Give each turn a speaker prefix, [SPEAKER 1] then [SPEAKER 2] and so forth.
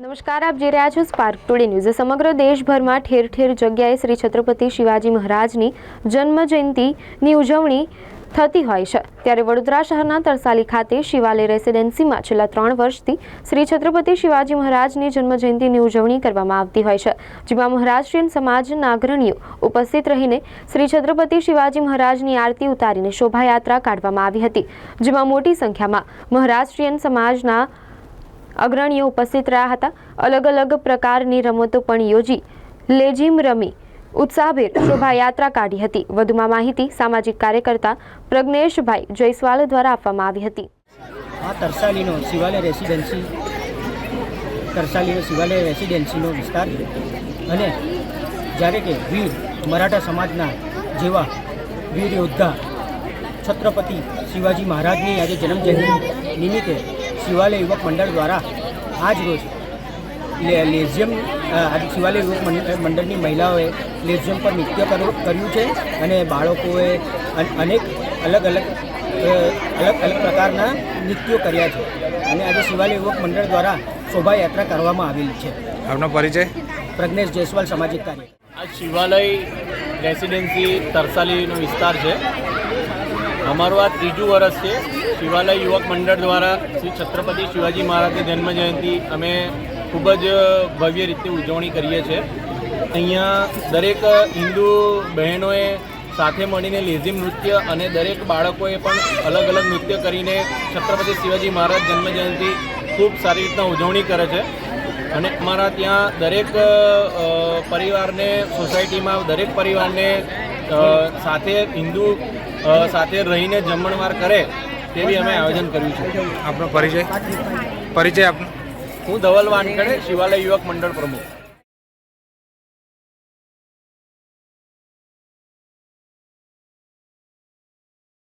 [SPEAKER 1] નમસ્કાર, આપ જોઈ રહ્યા છો સ્પાર્ક ટુડે ન્યૂઝ સમગ્ર દેશભરમાં ઠેર ઠેર જગ્યાએ શ્રી છત્રપતિ શિવાજી મહારાજની જન્મ જયંતિની ઉજવણી થતી હોય છે. ત્યારે વડોદરા શહેરના તરસાલી ખાતે શિવાલય રેસિડેન્સીમાં છેલ્લા ત્રણ વર્ષથી શ્રી છત્રપતિ શિવાજી મહારાજની જન્મજયંતિની ઉજવણી કરવામાં આવતી હોય છે, જેમાં મહારાષ્ટ્રીયન સમાજના અગ્રણીઓ ઉપસ્થિત રહીને શ્રી છત્રપતિ શિવાજી મહારાજની આરતી ઉતારીને શોભાયાત્રા કાઢવામાં આવી હતી, જેમાં મોટી સંખ્યામાં મહારાષ્ટ્રીયન સમાજના અગ્રણીઓ ઉપસ્થિત રહ્યા હતા. અલગ અલગ પ્રકારની રમતો પણ યોજી લેજીમ રમી ઉત્સાહભેર શોભાયાત્રા કાઢી હતી. વધુમાં માહિતી સામાજિક કાર્યકર્તા પ્રજ્ઞેશભાઈ જયસ્વાલ દ્વારા આપવામાં આવી હતી.
[SPEAKER 2] આ તરસાલીનો શિવાલય રેસિડેન્સી, તરસાલીનો શિવાલય રેસિડેન્સીનો વિસ્તાર અને જ્યારે કે વીર મરાઠા સમાજના જેવા વીર યોદ્ધા છત્રપતિ શિવાજી મહારાજની આજે જન્મજયંતિ નિમિત્તે શિવાલય યુવક મંડળ દ્વારા આજ રોજ લે- લેઝિયમ આજે શિવાલય યુવક મંડ- મંડળની મહિલાઓએ લેઝિયમ પર નૃત્ય કર્યું કર્યું છે અને બાળકોએ અન- અનેક અલગ અલગ અલગ અલગ પ્રકારના નૃત્યો કર્યા છે અને આજે શિવાલય યુવક મંડળ દ્વારા શોભાયાત્રા કરવામાં આવેલી છે.
[SPEAKER 3] આપનો પરિચય?
[SPEAKER 2] પ્રજ્ઞેશ જયસ્વાલ સામાજિક કાર્ય
[SPEAKER 4] આ શિવાલય રેસિડેન્સી તરસાલીનો વિસ્તાર છે. અમારું આ ત્રીજું વર્ષ છે. શિવાલય યુવક મંડળ દ્વારા શ્રી છત્રપતિ શિવાજી મહારાજની જન્મજયંતિ અમે ખૂબ જ ભવ્ય રીતે ઉજવણી કરીએ છીએ. અહીંયા દરેક હિન્દુ બહેનોએ સાથે મળીને લેઝિમ નૃત્ય અને દરેક બાળકોએ પણ અલગ અલગ નૃત્ય કરીને છત્રપતિ શિવાજી મહારાજ જન્મજયંતિ ખૂબ સારી રીતના ઉજવણી કરે છે. અને અમારા ત્યાં દરેક પરિવારને, સોસાયટીમાં દરેક પરિવારને સાથે હિન્દુ સાથે રહીને જમણવાર કરે તેવી અમે આયોજન કર્યું છે.
[SPEAKER 3] આપનો પરિચય? પરિચય આપનો.
[SPEAKER 4] હું ધવલ વાનખડે શિવાલય યુવક મંડળ પ્રમુખ.